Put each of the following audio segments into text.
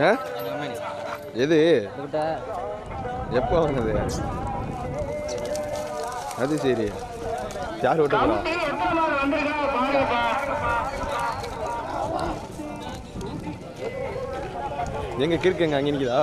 ஆ? எது? எப்போ வாங்கினது அது சரி. யார் ஓட்ட போறா? எங்க கிறுக்குங்க அங்கே நிற்குதா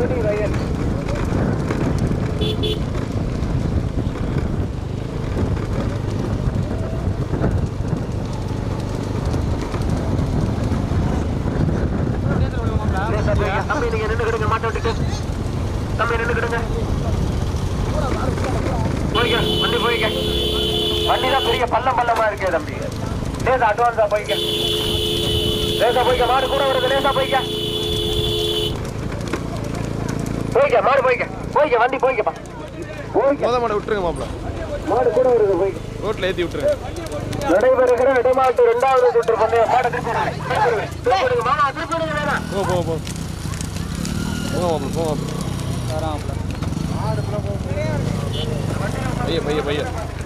குடி வயல் தம்பி நீங்க நின்னுக்கிடுங்க மாட்ட விட்டுட்டு தம்பி போய்க்க வண்டி போய்க்க வண்டி தான் பெரிய பள்ளம் பள்ளமா இருக்கே தம்பி லேசா அட்வான்ஸா போய்க்க லேசா போய்க்க மாடு கூட வருது லேசா போய்க்க. போய்க்க மாடு போய்க்க. போய்க்க வண்டி போய்க்கப்பா. போய்க்க. மொத மாட விட்டுருங்க மாப்பிள. மாடு கூட வருது போய்க்க. ரோட்ல ஏற்றி விட்டுருங்க. நடைபெறுகிற இடமாட்டு இரண்டாவது சுற்று பந்தய மாட திருப்பிடுங்க மாமா திருப்பிடுங்க வேணாம். போ போ போ. போங்க மாப்பிள. போங்க பைய பைய பைய சரிங்க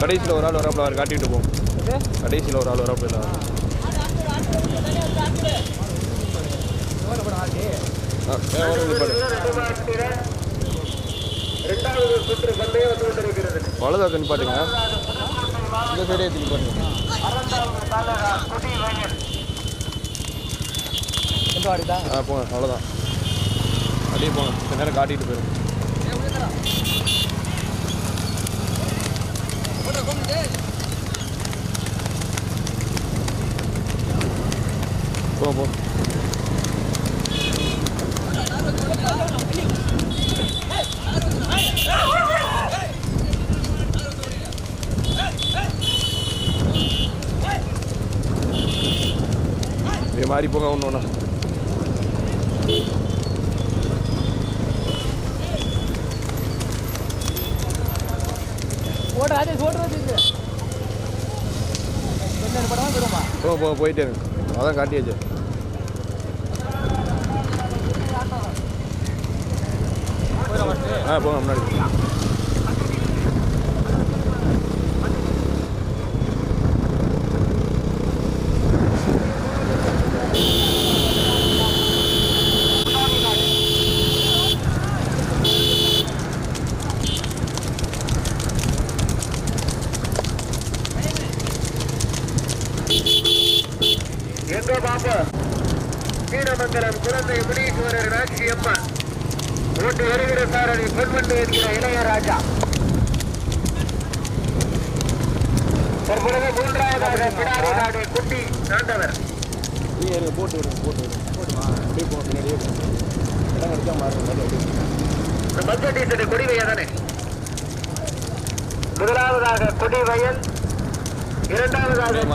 கடைசியில் ஒரு ஆள் வராப்புல அவர் காட்டிட்டு போவோம் கடைசியில் ஒரு ஆள் வராப்புல கொண்டிருக்கிறது வலதாக்க நிப்பாட்டுங்க. இந்த சைடே ஏற்றி நிப்பாட்டுங்க. ஆ போங்க அவ்வளோதான் அப்படியே போங்க. நேரம் காட்டிட்டு போயிடும் போ போ இதே மாதிரி போங்க ஒன்று ஒன்றா ஓட்டு ராஜேஷ் ஓட்டு ராஜேஷ் என்ன படம் வருமா போ போ போயிட்டே இருங்க அதான் காட்டியாச்சு. ஆ போங்க முன்னாடி எங்க பாப்பா கீரமங்கலம் குழந்தை முனீஸ்வரர் நாட்சி அம்மன் ஓட்டு வருகிற பொன்வண்டு என்கிற இளையராஜா தற்பொழுது மூன்றாவதாக பிடாரி நாடு குட்டி இருங்க போட்டு விடுங்க போட்டு விடுங்க போட்டுமா அப்படியே போங்க பின்னாடியே இடம் கிடைச்சா மாறுங்க கொடிவையா தானே முதலாவதாக கொடிவயல் இரண்டாவதாக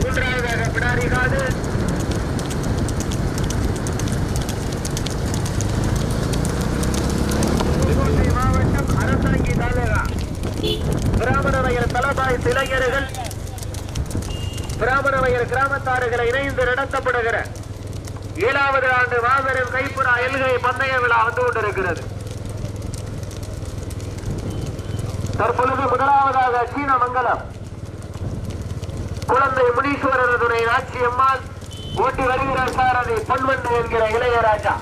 மூன்றாவதாக பிடாரி நாடு பிராமண வயல் தலபாய் பிராமண வயல் இணைந்து நடத்தப்படுகிற ஏழாவது ஆண்டு மாபெரும் பந்தய விழா வந்து கொண்டிருக்கிறது. தற்பொழுது முதலாவதாக சீனமங்கலம். குழந்தை முனீஸ்வரனுடைய ஆட்சி அம்மாள் ஓட்டி வருகிறார் சாரதி பொன்வண்டு என்கிற இளையராஜா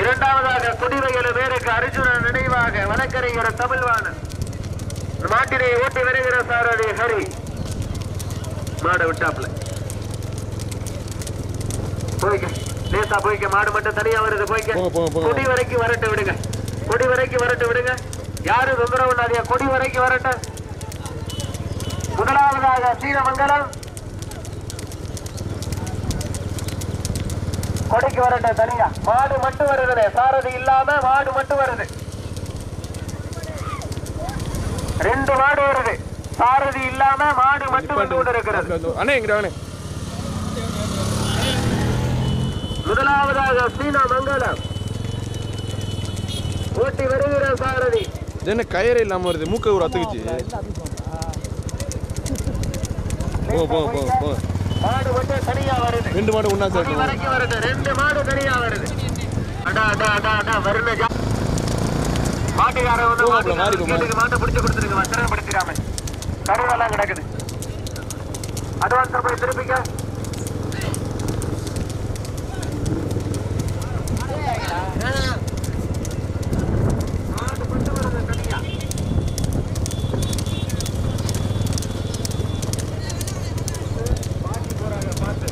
இரண்டாவதாக குடிவையலு பேருக்கு அர்ஜுனன் நினைவாக வழக்கறிஞர் தமிழ்வாணன். மாட்டினை ஓட்டி வருகிற சாரதி ஹரி. மாட விட்டாப்ல போய்க்க. லேசா போய்க்க. மாடு மட்டும் தனியா வருது. போய்க்க. கொடி வரைக்கும் வரட்டு விடுங்க. கொடி வரைக்கும் வரட்டு விடுங்க. யாரும் தொந்தரவு இல்லாதீங்க. கொடி வரைக்கும் வரட்டு. முதலாவதாக சீனமங்கலம். கொடிக்கு வரட்டு தனியா. மாடு மட்டும் வருது சாரதி இல்லாம மாடு மட்டும் வருது. ரெண்டு மாடு வருது. சாரதி இல்லாம மாடு மட்டும் வந்து கொண்டு இருக்கிறது அண்ணே வாண்ணே முதலாவதாக சீனா மங்கலம் ஓட்டி வருகிற சாரதி. என்ன கயிறு இல்லாம வருது? மூக்க ஒரு அத்துக்குச்சு. போங்க போங்க போங்க போங்க மாடு மட்டும் தனியா வருது. ரெண்டு மாடு ஒண்ணா சேர்க்கணும். வரைக்கும் வருது. ரெண்டு மாடு தனியா வருது. அடா அடா அடா அடா வருண ஜா மாட்டுக்காரன் வந்து. வீட்டுக்கு மாட்டை பிடிச்சு கொடுத்துருங்க. வசனப்படுத்திடாம. கருவெல்லாம் கிடக்குது. அட்வான்ஸ் போய் திருப்பிக்க. மாடு மட்டும் வருது தனியா பாட்டி போறாங்க பார்த்து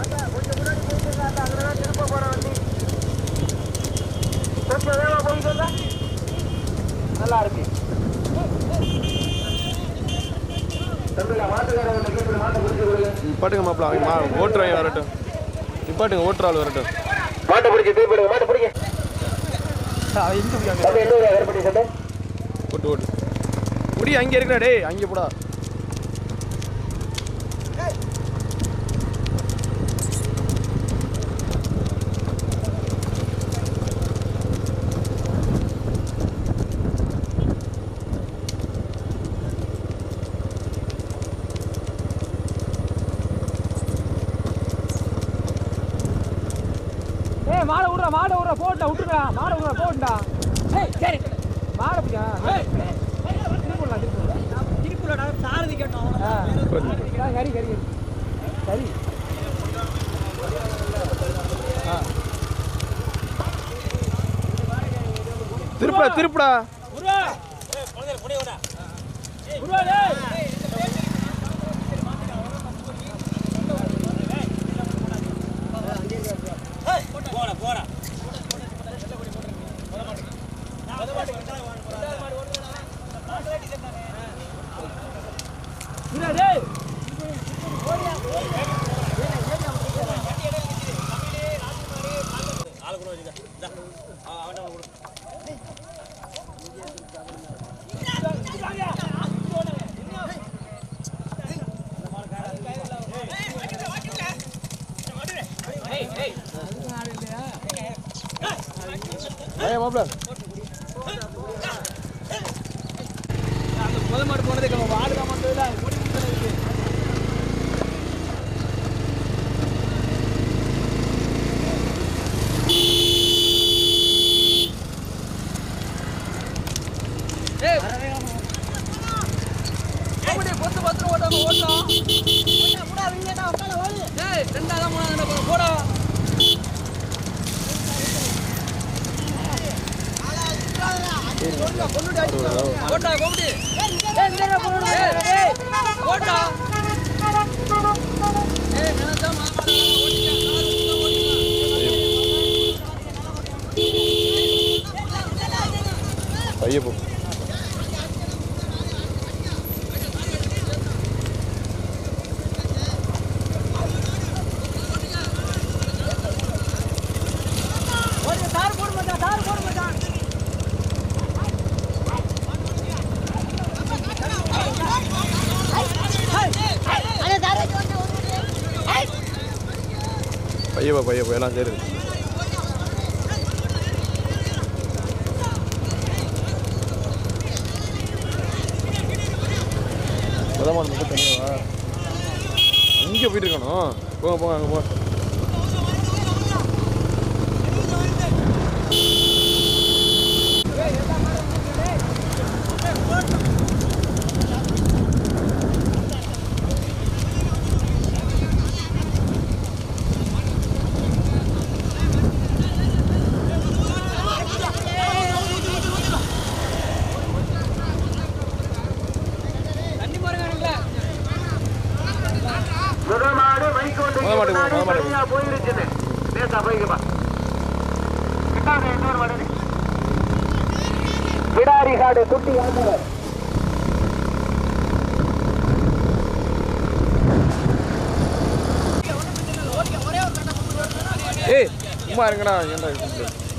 அண்ணா, கொஞ்சம் முன்னாடி போயிட்டு இருந்தா, அண்ணா, அங்கதான் திரும்ப போற வண்டி. கொஞ்சம் வேகமா போயிட்டு வந்தா, நல்லா இருக்கு மாட்டை. நிப்பாட்டுங்க மாப்பிள ஓட்டுறவங்க வரட்டும். நிப்பாட்டுங்க ஓட்டுற ஆள் வரட்டும். மாட்டை பிடிச்சு மாட்டை பிடிங்க. சட்டை ஓட்டு ஓட்டு. முடி அங்கே இருக்கிறா டேய் அங்கே போடா. மாடை விட்றா போட்டா விட்டுறா மாடை விட்றா போட்டா ஏய் சரி. மாடை பிடிக்கா? திருப்பூர்லாம் திருப்பூர் சாரதி கேட்டோம். கறி கறி கறி திருப்படா திருப்படா. ஆ, அவன்கிட்ட கொடு. ஏய் மாப்பிள முத மாடு போனதுக்கு அவன் வாடுதான் மட்டும் முடி கொடுத்தது பொத்து பத்து ஓட்டாம ஓட்டணும் ஏய் ரெண்டாவது மூணாவது போடா ஓட்டா கோபடி ஏய் ஏய் ஓட்டா ஏய் நான் தான் மாமா பைய போ தார் போட மாட்டான் தார் போட மாட்டான் பைய இங்கே மட்டும் தனியாவா போயிட்டு இருக்கணும். போங்க போங்க அங்கே போ தண்ணி பாருங்க முதல் மாடு மைக்கு வந்து முதல் மாடு, முத மாடு. தனியா போயிருச்சுன்னு லேசா போய்க்கப்பா கிட்டாங்க இன்னொரு மாடு பிடாரி காடு ஆண்டவர் ஏய் சும்மா இருங்கடா என்ன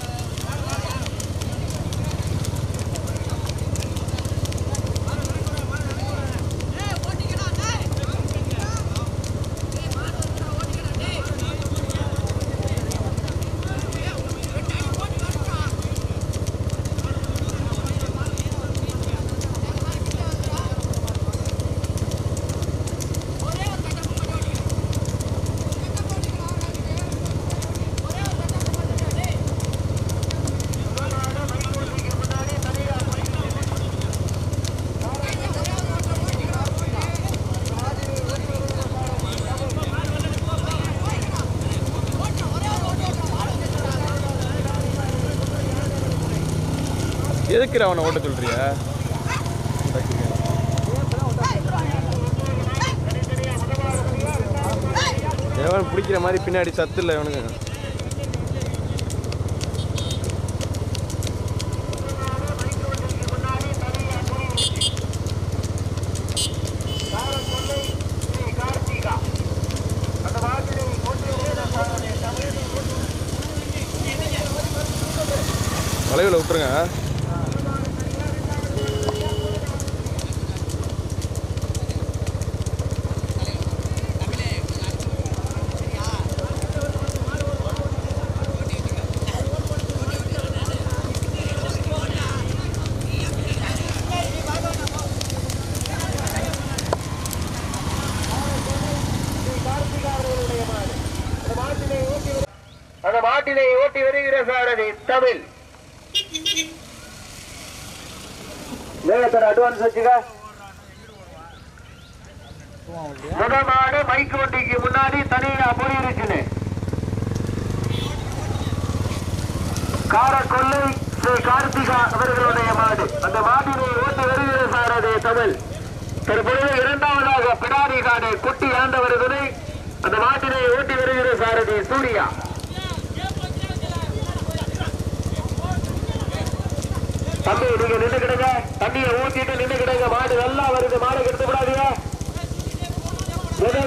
இது? அவனை ஓட்ட சொல்றியா எவன் பிடிக்கிற மாதிரி பின்னாடி சத்து இல்லை இவனுங்க வளைவில் விட்டுருங்க அந்த மாட்டினை ஓட்டி வருகிற சாரதி தமிழ் வேகத்தோட அட்வான்ஸ் வச்சுக்க முதமாடு மைக் வண்டிக்கு முன்னாடி தனியா போய் இருக்குன்னு காரக்கொள்ளை ஸ்ரீ கார்த்திகா அவர்களுடைய மாடு. அந்த மாட்டினை ஓட்டி வருகிற சாரதி தமிழ் தற்பொழுது இரண்டாவதாக பிடாரி காடு குட்டி ஆண்டவர்களை அந்த மாட்டினை ஓட்டி வருகிற சாரதி சூர்யா. தம்பி நீங்க நின்று கிடங்க தண்ணியை ஊத்திட்டு நின்று கிடங்க மாடு நல்லா வருது. மாடு கெடுத்து விடாதீங்க.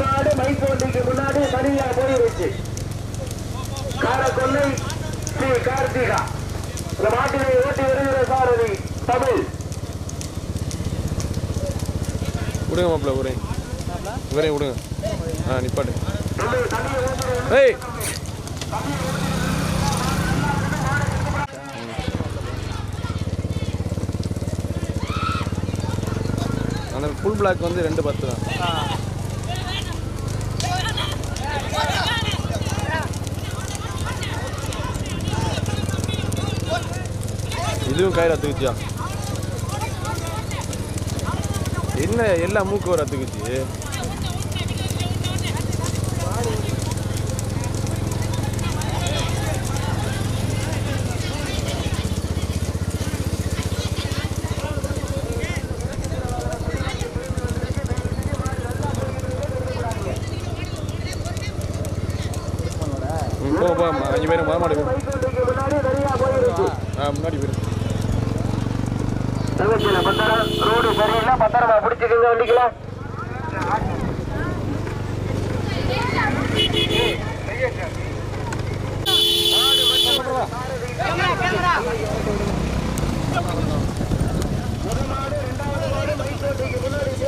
மாடு மைக் வண்டிக்கு முன்னாடி தனியா போயிருச்சு. காரக்கொல்லை ஸ்ரீ கார்த்திகா. இந்த மாட்டினை ஓட்டி வருகிற சாரதி தமிழ். விடுங்க மாப்பிள்ள இவரையும் விடுங்க ஆ நிப்பாட்டு. ஏய் அந்த ஃபுல் பிளாக் வந்து ரெண்டு பத்து தான். இதுவும் கயிறு அத்துக்குச்சியா என்ன எல்லா மூக்கு வர அத்துக்குச்சு போ போ அஞ்சு பேரும் முன்னாடி தனியா போயிருச்சு ஆ முன்னாடி பத்திரம் ரோடு சரியில்லை பத்திரமா பிடிச்சிக்கங்க வண்டிக்கல அவங்க போய் வந்துட்டாங்களா பின்னாடி மூணு நாளைக்கு வர்றேன் பைக் வர கட்டுங்க பைக்கில்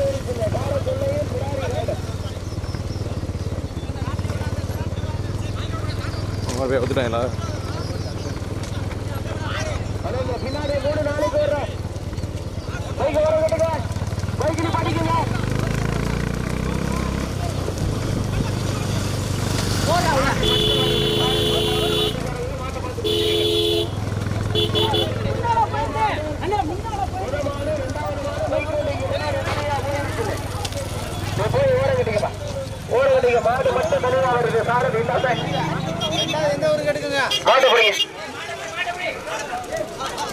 படிக்குங்க போய் ஓர கட்டிக்கப்பா மாடு மட்டும் தனியாக வருது. சாரதி இல்லாத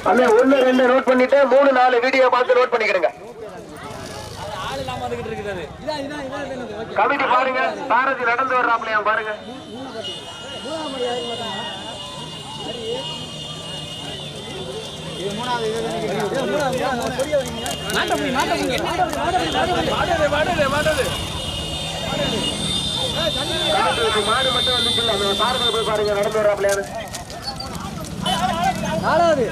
அண்ணே ஒண்ணு ரெண்டு நோட் பண்ணிட்டு மூணு நாலு வீடியோ பார்த்து நோட் பண்ணிக்கிடுங்க. இருக்குது கமிட்டி பாருங்க. பாரதி நடந்து வர்றாப்லையா பாருங்க. மாட்ட முடியும் மாட்ட முடியும் மாடு மட்டும் வந்துச்சு அந்த சாரதி போய் பாருங்க நடந்து வர்றாப்லையான்னு நாலாவது.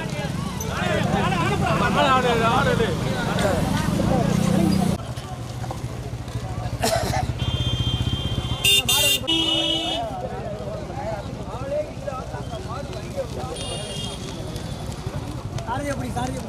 சாரதி எப்படி சாரதி?